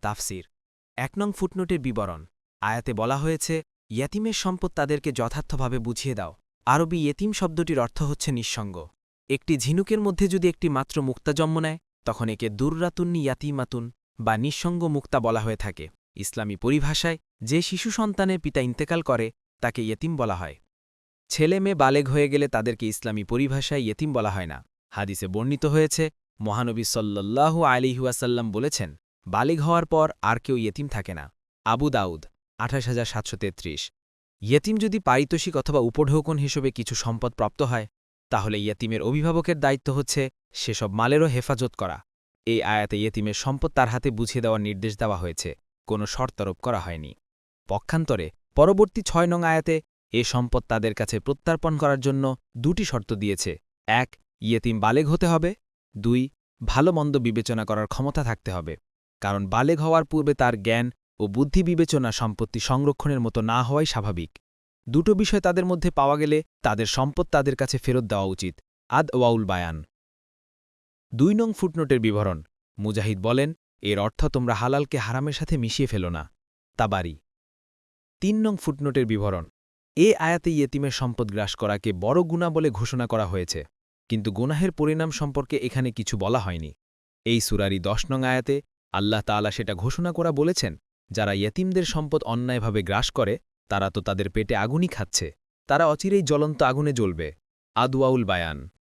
তাফসির। এক নং ফুটনোটের বিবরণ। আয়াতে বলা হয়েছে, ইয়াতিমের সম্পদ তাদেরকে যথার্থভাবে বুঝিয়ে দাও। আরবি ইয়েতিম শব্দটির অর্থ হচ্ছে নিঃসঙ্গ। একটি ঝিনুকের মধ্যে যদি একটি মাত্র মুক্তা জন্ম নেয়, তখন একে দুর্রাতুন্নি ইয়াতিমাতুন বা নিঃসঙ্গ মুক্তা বলা হয়ে থাকে। ইসলামী পরিভাষায়, যে শিশু সন্তানের পিতা ইন্তেকাল করে, তাকে ইয়েতিম বলা হয়। ছেলে মেয়ে বালেগ হয়ে গেলে তাদেরকে ইসলামী পরিভাষায় ইয়েতিম বলা হয় না। হাদিসে বর্ণিত হয়েছে, মহানবী সল্লাল্লাহু আলিহাসাল্লাম বলেছেন বালিগ হওয়ার পর আর কেউ ইয়েতিম থাকে না। আবু দাউদ, আঠাশ হাজার সাতশো তেত্রিশ। ইয়েতিম যদি পারিতোষিক অথবা উপঢৌকন হিসেবে কিছু সম্পদ প্রাপ্ত হয়, তাহলে ইয়েতিমের অভিভাবকের দায়িত্ব হচ্ছে সেসব মালেরও হেফাজত করা। এই আয়াতে ইয়েতিমের সম্পদ তার হাতে বুঝিয়ে দেওয়ার নির্দেশ দেওয়া হয়েছে, কোনো শর্তারোপ করা হয়নি। পক্ষান্তরে, পরবর্তী ছয় নং আয়াতে এ সম্পদ তাদের কাছে প্রত্যার্পণ করার জন্য দুটি শর্ত দিয়েছে। এক, ইয়েতিম বালেগ হতে হবে। দুই, ভালো মন্দ বিবেচনা করার ক্ষমতা থাকতে হবে। কারণ বালেগ হওয়ার পূর্বে তার জ্ঞান ও বুদ্ধি বিবেচনা সম্পত্তি সংরক্ষণের মতো না হওয়াই স্বাভাবিক। দুটো বিষয় তাদের মধ্যে পাওয়া গেলে তাদের সম্পদ তাদের কাছে ফেরত দেওয়া উচিত, আদ ওয়াউল বায়ান। দুই নং ফুটনোটের বিবরণ। মুজাহিদ বলেন, এর অর্থ তোমরা হালালকে হারামের সাথে মিশিয়ে ফেলো না। তাবারি। তিন নং ফুটনোটের বিবরণ। এ আয়াতে ইয়েতিমের সম্পদ গ্রাস করাকে বড় গুণা বলে ঘোষণা করা হয়েছে, কিন্তু গুনাহের পরিণাম সম্পর্কে এখানে কিছু বলা হয়নি। এই সুরারি দশ নং আয়াতে আল্লাহ তালা সেটা ঘোষণা করা বলেছেন, যারা ইয়েতিমদের সম্পদ অন্যায়ভাবে গ্রাস করে, তারা তো তাদের পেটে আগুনই খাচ্ছে। তারা অচিরেই জ্বলন্ত আগুনে জ্বলবে। আদওয়াউল বায়ান।